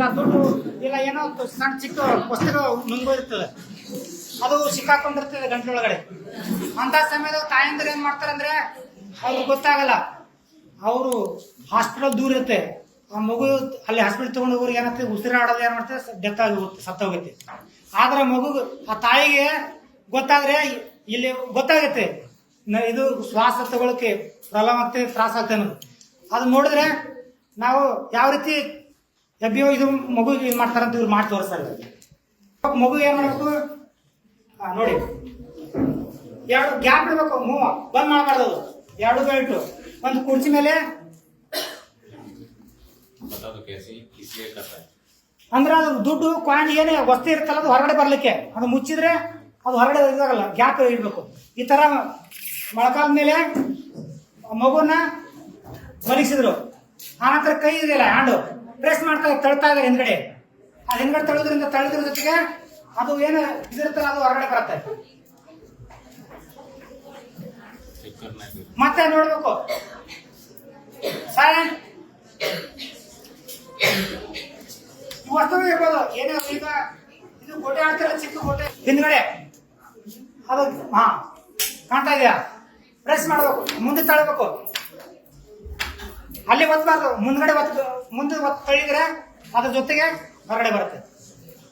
ಇಲ್ಲ, ದುಡ್ಡು ಇಲ್ಲ, ಏನೋ ಸಣ್ಣ ಚಿಕ್ಕ ವಸ್ತು ನುಂಗೋದಿರ್ತದೆ ಅದು ಸಿಕ್ಕಾಕೊಂಡಿರ್ತದೆ ಗಂಟ್ಲೊಳಗಡೆ. ಅಂತ ಸಮಯದಾಗ ತಾಯಂದಿರು ಏನ್ ಮಾಡ್ತಾರಂದ್ರೆ ಅವ್ರಿಗೆ ಗೊತ್ತಾಗಲ್ಲ. ಅವರು ಹಾಸ್ಪಿಟಲ್ ದೂರ ಇರುತ್ತೆ. ಆ ಮಗು ಅಲ್ಲಿ ಹಾಸ್ಪಿಟಲ್ ತಗೊಂಡು ಹೋಗೋರಿಗೆ ಏನಾಗ್ತದೆ, ಉಸಿರಾಡೋದು ಏನು ಮಾಡ್ತದೆ ಡೆತ್ ಆಗಿ ಹೋಗುತ್ತೆ. ಸತ್ತೋಗುತ್ತೆ ಆದ್ರೆ ಮಗು ಆ ತಾಯಿಗೆ ಗೊತ್ತಾದ್ರೆ ಇಲ್ಲಿ ಗೊತ್ತಾಗುತ್ತೆ. ಇದು ಶ್ವಾಸ ತಗೊಳಕ್ಕೆ ಪ್ರಾಬ್ಲಮ್ ಆಗ್ತದೆ, ತ್ರಾಸ ಆಗ್ತದೆ ಅದು ನೋಡಿದ್ರೆ ನಾವು ಯಾವ ರೀತಿ ಎಬ್ಬಿ ಇದು ಮಗುಗೆ ಇದು ಮಾಡ್ತಾರಂತ ಇವ್ರು ಮಾಡಿ ತೋರಿಸ್ತಾರೆ. ಮಗು ಏನು ಮಾಡಬೇಕು? ನೋಡಿ. ಎರಡು ಗ್ಯಾಪ್ ಇರಬೇಕು ಮೂವ ಬಂದ್ ಮಾಡಬಾರ್ದು ಎರಡು ಬೆಲ್ಟ್. ಒಂದು ಕುರ್ಚಿ ಮೇಲೆ. ಅಂದ್ರೆ ಅದು ದುಡ್ಡು ಕಾಯಿನ್ ಏನೇ ವಸ್ತು ಇರುತ್ತಲ್ಲ ಅದು ಹೊರಗಡೆ ಬರ್ಲಿಕ್ಕೆ. ಅದು ಮುಚ್ಚಿದ್ರೆ ಅದು ಹೊರಗಡೆ ಇದಾಗಲ್ಲ ಗ್ಯಾಪ್ ಇಡಬೇಕು. ಈ ತರ ಮೊಳಕಾದ ಮೇಲೆ ಮಗುನ ಮಲಗಿಸಿದ್ರು. ಆನಂತರ ಕೈ ಇದೆಯಲ್ಲ ಹ್ಯಾಂಡು ಪ್ರೆಸ್ ಮಾಡ್ತಾ ತಳ್ತಾ ಇದೆ ಹಿಂದ್ಗಡೆ. ಅದು ಹಿಂದ್ಗಡೆ ತಳ್ಳೋದ್ರಿಂದ ತಳ್ಳೋದ್ರ ಜೊತೆಗೆ ಅದು ಏನು ಇದಿರುತ್ತಲ್ಲ ಅದು ಹೊರಗಡೆ ಬರುತ್ತೆ. ಮತ್ತೆ ನೋಡ್ಬೇಕು. ಸೈಲೆಂಟ್ ವಸ್ತು ಇರ್ಬೋದು. ಏನೋ ಈಗ ಇದು ಗೋಟೆ ಆಡ್ತಾರೆ ಚಿಕ್ಕ ಗೋಟೆ ಹಿಂದ್ಗಡೆ. ಅದು, ಹಾ, ಕಾಣ್ತಾ ಇದೆಯಾ? ಪ್ರೆಸ್ ಮಾಡ್ಬೇಕು. ಮುಂದೆ ತಳ್ಬೇಕು. ಅಲ್ಲಿ ಒತ್ತಬಾರ್ದು ಮುಂದ್ಗಡೆ ಒತ್ತು ಮುಂದೆ ಒತ್ತು ತಳ್ಳಿದ್ರೆ ಅದ್ರ ಜೊತೆಗೆ ಹೊರಗಡೆ ಬರುತ್ತೆ.